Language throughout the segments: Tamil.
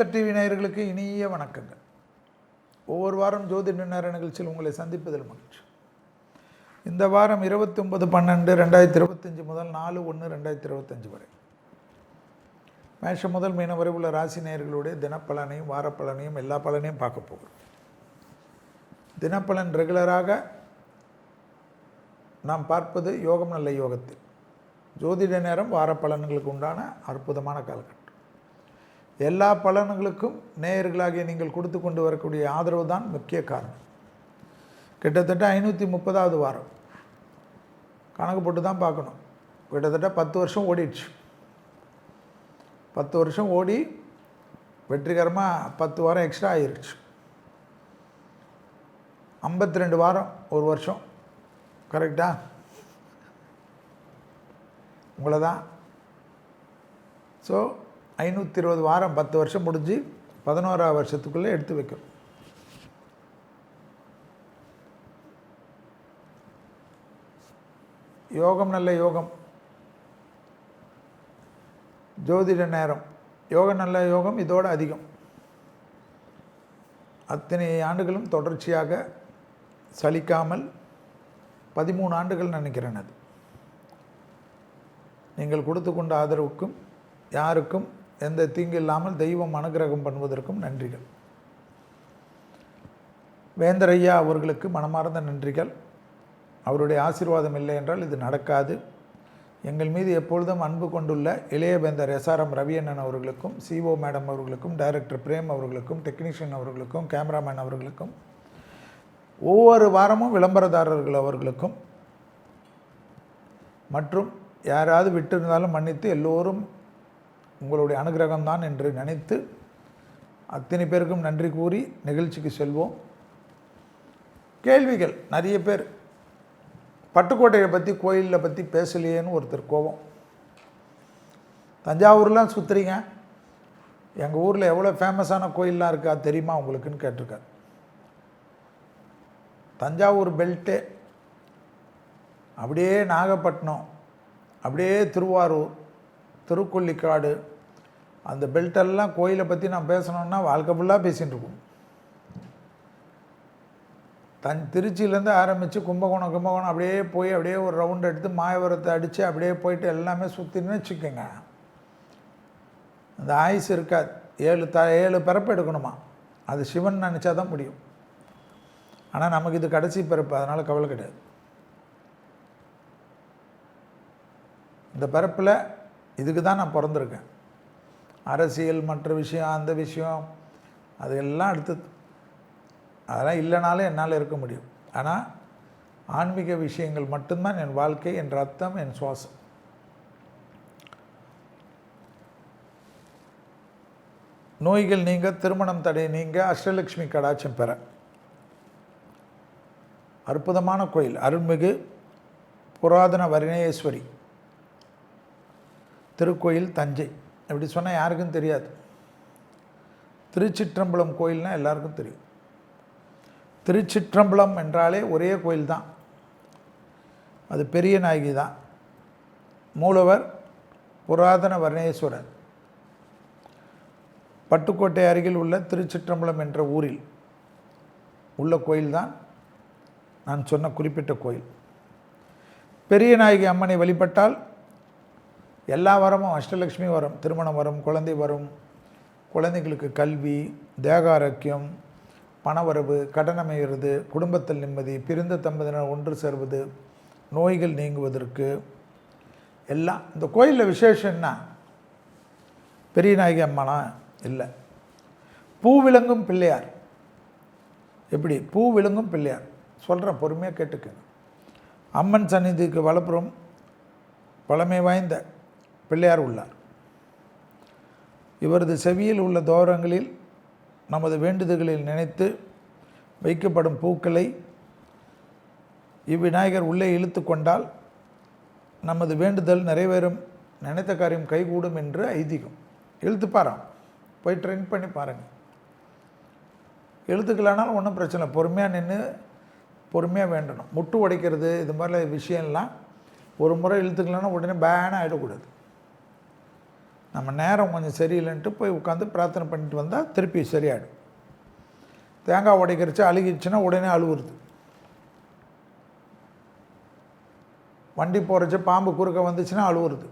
வேந்தர் டிவி நேயர்களுக்கு இனிய வணக்கங்கள். ஒவ்வொரு வாரம் ஜோதிட நேர நிகழ்ச்சியில் உங்களை சந்திப்பதில் மகிழ்ச்சி. இந்த வாரம் இருபத்தி ஒன்பது பன்னெண்டு ரெண்டாயிரத்தி இருபத்தஞ்சி முதல் நாலு ஒன்று ரெண்டாயிரத்தி இருபத்தஞ்சி வரை. மேஷம் முதல் மீனம் வரை உள்ள ராசி நேயர்களுடைய தினப்பலனையும் வாரப்பலனையும் எல்லா பலனையும் பார்க்க போகிறோம். தினப்பலன் ரெகுலராக நாம் பார்ப்பது யோகம் நல்ல யோகத்தில். ஜோதிட நேரம் வார பலன்களுக்கு உண்டான அற்புதமான காலகட்டம். எல்லா பலன்களுக்கும் நேயர்களாகிய நீங்கள் கொடுத்து கொண்டு வரக்கூடிய ஆதரவு தான் முக்கிய காரணம். கிட்டத்தட்ட ஐநூற்றி முப்பதாவது வாரம். கணக்கு போட்டு தான் பார்க்கணும். கிட்டத்தட்ட பத்து வருஷம் ஓடிடுச்சு. பத்து வருஷம் ஓடி வெற்றிகரமாக பத்து வாரம் எக்ஸ்ட்ரா ஆயிருச்சு. ஐம்பத்தி ரெண்டு வாரம் ஒரு வருஷம். கரெக்டா உங்களை தான் ஸோ ஐநூற்றி இருபது வாரம் பத்து வருஷம் முடிஞ்சு பதினோராவது வருஷத்துக்குள்ளே எடுத்து வைக்கும். யோகம் நல்ல யோகம். ஜோதிட நேரம். யோகம் நல்ல யோகம் இதோடு அதிகம். அத்தனை ஆண்டுகளும் தொடர்ச்சியாக சலிக்காமல் பதிமூணு ஆண்டுகள் நினைக்கிறேன் அது. நீங்கள் கொடுத்து கொண்ட ஆதரவுக்கும் யாருக்கும் எந்த தீங்கு இல்லாமல் தெய்வம் அனுகிரகம் பண்ணுவதற்கும் நன்றிகள். வேந்தரையா அவர்களுக்கு மனமார்ந்த நன்றிகள். அவருடைய ஆசீர்வாதம் இல்லை என்றால் இது நடக்காது. எங்கள் மீது எப்பொழுதும் அன்பு கொண்டுள்ள இளைய ஆர் எஸ்ஆர்எம் ரவியண்ணன் அவர்களுக்கும் சிஓ மேடம் அவர்களுக்கும் டைரக்டர் பிரேம் அவர்களுக்கும் டெக்னீஷியன் அவர்களுக்கும் கேமராமேன் அவர்களுக்கும் ஒவ்வொரு வாரமும் விளம்பரதாரர்கள் அவர்களுக்கும் மற்றும் யாராவது விட்டிருந்தாலும் மன்னித்து எல்லோரும் உங்களுடைய அனுகிரகம்தான் என்று நினைத்து அத்தனை பேருக்கும் நன்றி கூறி நிகழ்ச்சிக்கு செல்வோம். கேள்விகள் நிறைய பேர். பட்டுக்கோட்டையை பற்றி கோயிலில் பற்றி பேசலையேன்னு ஒருத்தர் கோபம். தஞ்சாவூர்லாம் சுற்றுறீங்க எங்கள் ஊரில் எவ்வளோ ஃபேமஸான கோயிலெலாம் இருக்கா தெரியுமா உங்களுக்குன்னு கேட்டிருக்காரு. தஞ்சாவூர் பெல்ட்டு. அப்படியே நாகப்பட்டினம் அப்படியே திருவாரூர் திருக்கொல்லிக்காடு அந்த பெல்ட்டெல்லாம் கோயிலை பற்றி நான் பேசணுன்னா வாழ்க்கை ஃபுல்லாக பேசிகிட்டு இருக்கோம். தன் திருச்சியிலேருந்து ஆரம்பித்து கும்பகோணம் கும்பகோணம் அப்படியே போய் அப்படியே ஒரு ரவுண்ட் எடுத்து மாயவரத்தை அடித்து அப்படியே போயிட்டு எல்லாமே சுற்றின்னு வச்சுக்கோங்க. அந்த ஆயுஸ் இருக்காது. ஏழு த ஏழு பிறப்பு எடுக்கணுமா? அது சிவன் நினச்சா தான் முடியும். ஆனால் நமக்கு இது கடைசி பிறப்பு அதனால் கவலை கிடையாது. இந்த பிறப்பில் இதுக்கு தான் நான் பிறந்திருக்கேன். அரசியல் மற்ற விஷயம் அந்த விஷயம் அது எல்லாம் அடுத்தது அதெல்லாம் இல்லைனாலும் என்னால் இருக்க முடியும். ஆனால் ஆன்மீக விஷயங்கள் மட்டும்தான் என் வாழ்க்கை என் ரத்தம் என் சுவாசம். நோய்கள் நீங்க திருமணம் தடை நீங்க அஷ்டலட்சுமி கடாட்சம் பெற. அற்புதமான கோயில் அருள்மிகு புராதன வரிணேஸ்வரி. திருக்கோயில் தஞ்சை. இப்படி சொன்னால் யாருக்கும் தெரியாது. திருச்சிற்றம்பலம் கோயில்னால் எல்லாருக்கும் தெரியும். திருச்சிற்றம்பலம் என்றாலே ஒரே கோயில் தான். அது பெரிய நாயகி தான். மூலவர் புராதன வர்ணேஸ்வரர். பட்டுக்கோட்டை அருகில் உள்ள திருச்சிற்றம்பலம் என்ற ஊரில் உள்ள கோயில்தான் நான் சொன்ன குறிப்பிட்ட கோயில். பெரிய நாயகி அம்மனை வழிபட்டால் எல்லா வரமும் அஷ்டலக்ஷ்மி வரம் திருமணம் வரும் குழந்தை வரும் குழந்தைகளுக்கு கல்வி தேகாரோக்கியம் பணவரவு கடன் அமைகிறது குடும்பத்தில் நிம்மதி பிரிந்த தம்பதியினர் ஒன்று சேர்வது நோய்கள் நீங்குவதற்கு எல்லாம். இந்த கோயிலில் விசேஷம் என்ன? பெரிய நாயகி அம்மானா? இல்லை. பூ விளங்கும் பிள்ளையார். எப்படி? பூ விளங்கும் பிள்ளையார். சொல்கிறேன் பொறுமையாக கேட்டுக்கங்க. அம்மன் சந்நிதிக்கு வளப்புறம் பழமை வாய்ந்த பிள்ளையார் உள்ளார். இவரது செவியில் உள்ள தோரங்களில் நமது வேண்டுதல்களில் நினைத்து வைக்கப்படும் பூக்களை இவ்விநாயகர் உள்ளே இழுத்து கொண்டால் நமது வேண்டுதல் நிறைவேறும் நினைத்த காரியம் கைகூடும் என்று ஐதீகம். இழுத்து பாராம் போய் ட்ரெயின் பண்ணி பாருங்கள் எழுத்துக்கலானாலும் ஒன்றும் பிரச்சனை இல்லை. பொறுமையாக நின்று பொறுமையாக வேண்டணும். முட்டு உடைக்கிறது இது மாதிரிலாம் விஷயம்லாம் ஒரு முறை இழுத்துக்கலான்னா உடனே பேனாக ஆகிடக்கூடாது நம்ம நேரம் கொஞ்சம் சரியில்லைன்ட்டு போய் உட்காந்து பிரார்த்தனை பண்ணிட்டு வந்தால் திருப்பி சரியாயிடும். தேங்காய் உடைக்கிறச்சு அழுகிடுச்சுன்னா உடனே அழுவுறது. வண்டி போகிறச்சு பாம்பு குறுக்க வந்துச்சுன்னா அழுவுறது.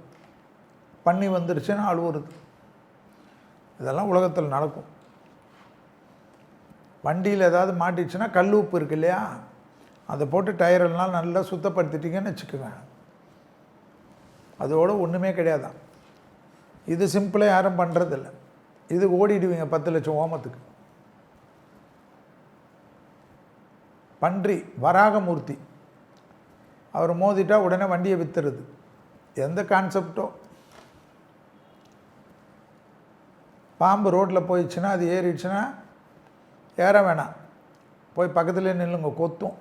பண்ணி வந்துருச்சுன்னா அழுவுறது. இதெல்லாம் உலகத்தில் நடக்கும். வண்டியில் ஏதாவது மாட்டிச்சுன்னா கல் உப்பு இருக்கு இல்லையா? அதை போட்டு டயரெல்லாம் நல்லா சுத்தப்படுத்திட்டீங்கன்னு வச்சுக்கோங்க. அதோட ஒன்றுமே கிடையாதான் இது சிம்பிளாக யாரும் பண்ணுறதில்ல இது ஓடிடுவீங்க பத்து லட்சம் ஓமத்துக்கு. பன்றி வராகமூர்த்தி. அவர் மோதிட்டா உடனே வண்டியை விற்றுறது எந்த கான்செப்டோ பாம்பு ரோட்டில் போயிடுச்சுன்னா அது ஏறிடுச்சுன்னா ஏற வேணாம். போய் பக்கத்துலேயே நில்லுங்க கொத்தும்.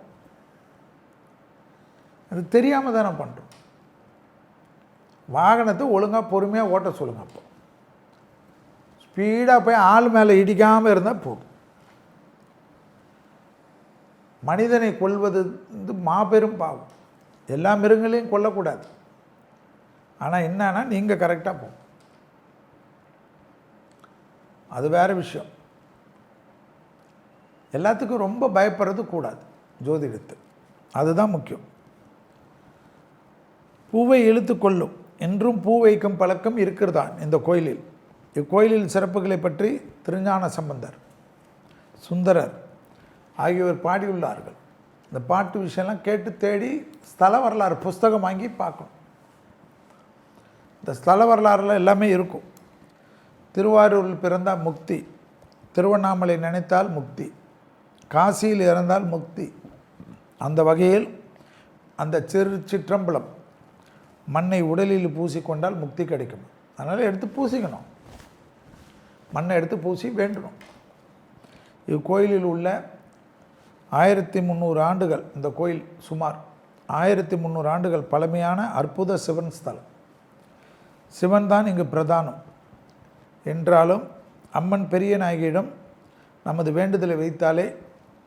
அது தெரியாமல் தானே பண்ணுறோம் வாகனத்தை ஒழுங்காக பொறுமையாக ஓட்ட சொல்லுங்க அப்போ. ஸ்பீடாக போய் ஆள் மேலே இடிக்காமல் இருந்தால் போதும். மனிதனை கொல்வது வந்து மாபெரும் பாவம். எல்லா மிருகங்களையும் கொல்லக்கூடாது. ஆனால் என்னன்னா நீங்கள் கரெக்டாக போகும் அது வேறு விஷயம். எல்லாத்துக்கும் ரொம்ப பயப்படுறது கூடாது ஜோதிடத்து. அதுதான் முக்கியம். பூவை இழுத்து கொள்ளும். என்றும் பூ வைக்கும் பழக்கம் இருக்கிறதான் இந்த கோயிலில். இக்கோயிலில் சிறப்புகளை பற்றி திருஞான சம்பந்தர் சுந்தரர் ஆகியோர் பாடியுள்ளார்கள். இந்த பாட்டு விஷயம்லாம் கேட்டு தேடி ஸ்தல வரலாறு புஸ்தகம் வாங்கி பார்க்கணும். இந்த ஸ்தல வரலாறுல எல்லாமே இருக்கும். திருவாரூரில் பிறந்தால் முக்தி திருவண்ணாமலை நினைத்தால் முக்தி காசியில் இறந்தால் முக்தி. அந்த வகையில் அந்த சிறு சிற்றம்பலம் மண்ணை உடலில் பூசிக்கொண்டால் முக்தி கிடைக்கும். அதனால் எடுத்து பூசிக்கணும். மண்ணை எடுத்து பூசி வேண்டணும். இக்கோயிலில் உள்ள ஆயிரத்தி முந்நூறு ஆண்டுகள் இந்த கோயில் சுமார் ஆயிரத்தி முந்நூறு ஆண்டுகள் பழமையான அற்புத சிவன் ஸ்தலம். சிவன் தான் இங்கு பிரதானம். என்றாலும் அம்மன் பெரிய நாயகியிடம் நமது வேண்டுதலை வைத்தாலே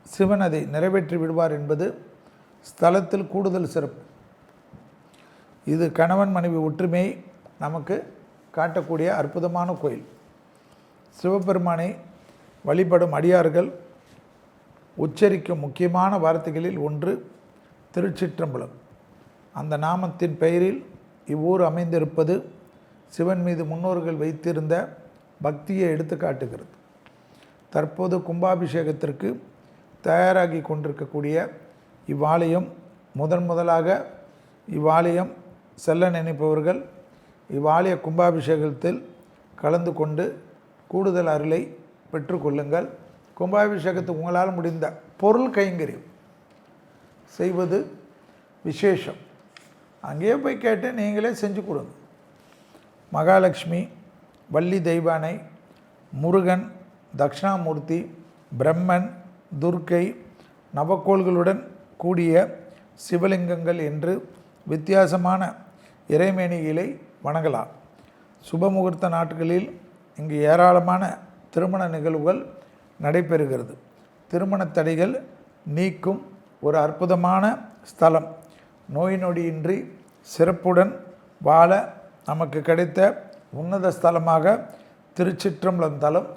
சிவன் அதை நிறைவேற்றி விடுவார் என்பது ஸ்தலத்தில் கூடுதல் சிறப்பு. இது கணவன் மனைவி ஒற்றுமை நமக்கு காட்டக்கூடிய அற்புதமான கோயில். சிவபெருமானை வழிபடும் அடியார்கள் உச்சரிக்கும் முக்கியமான வார்த்தைகளில் ஒன்று திருச்சிற்றம்பலம். அந்த நாமத்தின் பெயரில் இவ்வூர் அமைந்திருப்பது சிவன் மீது முன்னோர்கள் வைத்திருந்த பக்தியை எடுத்து காட்டுகிறது தற்போது கும்பாபிஷேகத்திற்கு தயாராகி கொண்டிருக்கக்கூடிய இவ்வாலயம் முதன் முதலாக இவ்வாலயம் செல்ல நினைப்பவர்கள் இவ்வாலய கும்பாபிஷேகத்தில் கலந்து கொண்டு கூடுதல் அருளை பெற்றுக்கொள்ளுங்கள் கும்பாபிஷேகத்துக்கு உங்களால் முடிந்த பொருள் கைங்கரியம் செய்வது விசேஷம். அங்கேயே போய் கேட்டு நீங்களே செஞ்சு கொடுங்க. மகாலட்சுமி வள்ளி தெய்வானை முருகன் தக்ஷணாமூர்த்தி பிரம்மன் துர்க்கை நவக்கோள்களுடன் கூடிய சிவலிங்கங்கள் என்று வித்தியாசமான இறைமேனிகளை வணங்கலாம். சுபமுகூர்த்த நாட்களில் இங்கு ஏராளமான திருமண நிகழ்வுகள் நடைபெறுகிறது. திருமண தடைகள் நீக்கும் ஒரு அற்புதமான ஸ்தலம். நோய் நொடியின்றி சிறப்புடன் வாழ நமக்கு கிடைத்த உன்னத ஸ்தலமாக திருச்சிற்றம்பலம் தலம்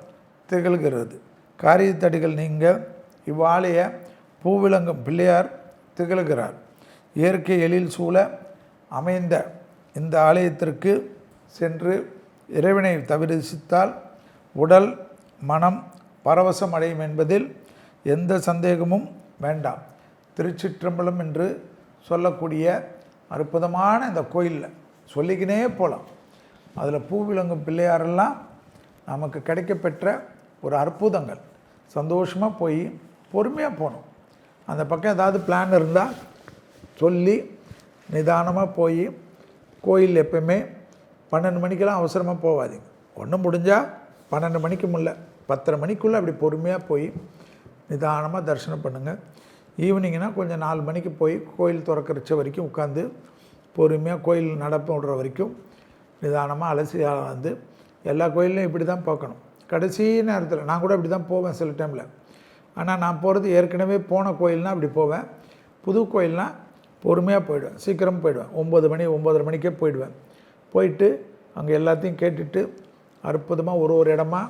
திகழ்கிறது காரியத்தடிகள் நீங்க இவ்வாலய பூவிளங்கும் பிள்ளையார் திகழ்கிறார். இயற்கை எழில் சூழ அமைந்த இந்த ஆலயத்திற்கு சென்று இறைவனை தவிரசித்தால் உடல் மனம் பரவசம் அடையும் என்பதில் எந்த சந்தேகமும் வேண்டாம். திருச்சிற்றம்பலம் என்று சொல்லக்கூடிய அற்புதமான இந்த கோயிலில் சொல்லிக்கினே போகலாம் அதில் பூவிலங்கும் பிள்ளையாரெல்லாம் நமக்கு கிடைக்கப்பெற்ற ஒரு அற்புதங்கள். சந்தோஷமாக போய் பொறுமையாக போகணும். அந்த பக்கம் ஏதாவது பிளான் இருந்தால் சொல்லி நிதானமாக போய் கோயில் எப்பயுமே பன்னெண்டு மணிக்கெல்லாம் அவசரமாக போகாதீங்க. ஒன்றும் முடிஞ்சால் பன்னெண்டு மணிக்கு முல்லை பத்தரை மணிக்குள்ளே அப்படி பொறுமையாக போய் நிதானமாக தரிசனம் பண்ணுங்கள் ஈவினிங்னா கொஞ்சம் நாலு மணிக்கு போய் கோயில் திறக்கிறச்ச வரைக்கும் உட்காந்து பொறுமையாக கோயில் நடப்பு விடுற வரைக்கும் நிதானமாக அலசி வந்து எல்லா கோயில்லையும் இப்படி தான் பார்க்கணும். கடைசி நேரத்தில் நான் கூட இப்படி தான் போவேன் சில டைமில் ஆனால் நான் போகிறது ஏற்கனவே போன கோயில்னால் அப்படி போவேன். புது கோயில்னால் பொறுமையாக போயிடுவேன். சீக்கிரம் போயிடுவேன். ஒம்பது மணி ஒம்பதரை மணிக்கே போயிடுவேன். போயிட்டு அங்கே எல்லாத்தையும் கேட்டுட்டு அற்புதமாக ஒரு ஒரு இடமா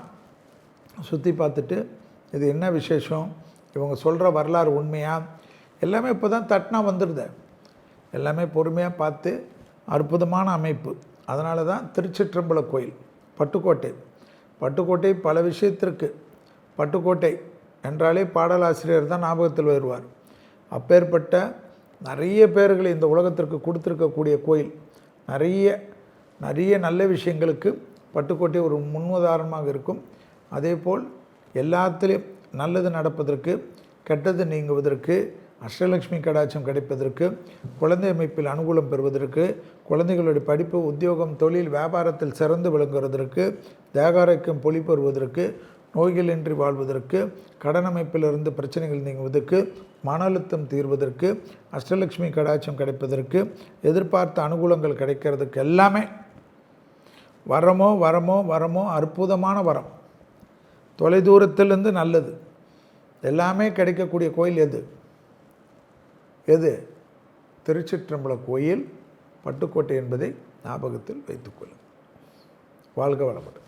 சுற்றி பார்த்துட்டு இது என்ன விசேஷம்? இவங்க சொல்கிற வரலாறு உண்மையாக எல்லாமே இப்போ தான் தட்டினா வந்துடுது. எல்லாமே பொறுமையாக பார்த்து அற்புதமான அமைப்பு. அதனால தான் திருச்சிற்றம்பல கோயில் பட்டுக்கோட்டை. பட்டுக்கோட்டை பல விஷயத்திற்கு. பட்டுக்கோட்டை என்றாலே பாடலாசிரியர் தான் ஞாபகத்தில் வருவார். அப்பேற்பட்ட நிறைய பேர்களை இந்த உலகத்திற்கு கொடுத்துருக்கக்கூடிய கோயில். நிறைய நிறைய நல்ல விஷயங்களுக்கு பட்டுக்கோட்டை ஒரு முன்னுதாரணமாக இருக்கும். அதே போல் எல்லாத்துலேயும் நல்லது நடப்பதற்கு கெட்டது நீங்குவதற்கு அஷ்டலட்சுமி கடாட்சம் கிடைப்பதற்கு குழந்தை அமைப்பில் அனுகூலம் பெறுவதற்கு குழந்தைகளுடைய படிப்பு உத்தியோகம் தொழில் வியாபாரத்தில் சிறந்து விளங்குவதற்கு தேகாரைக்கும் பொலி பெறுவதற்கு நோய்களின்றி வாழ்வதற்கு கடன் அமைப்பிலிருந்து பிரச்சனைகள் நீங்குவதற்கு மன அழுத்தம் தீர்வதற்கு அஷ்டலட்சுமி கடாட்சம் கிடைப்பதற்கு எதிர்பார்த்த அனுகூலங்கள் கிடைக்கிறதுக்கு எல்லாமே வரமோ வரமோ வரமோ அற்புதமான வரம். தொலைதூரத்திலிருந்து நல்லது. எல்லாமே கிடைக்கக்கூடிய கோயில் எது? எது? திருச்சிற்றம்பல கோயில் பட்டுக்கோட்டை என்பதை ஞாபகத்தில் வைத்துக்கொள்ளுங்கள் வாழ்க வளமுடன்.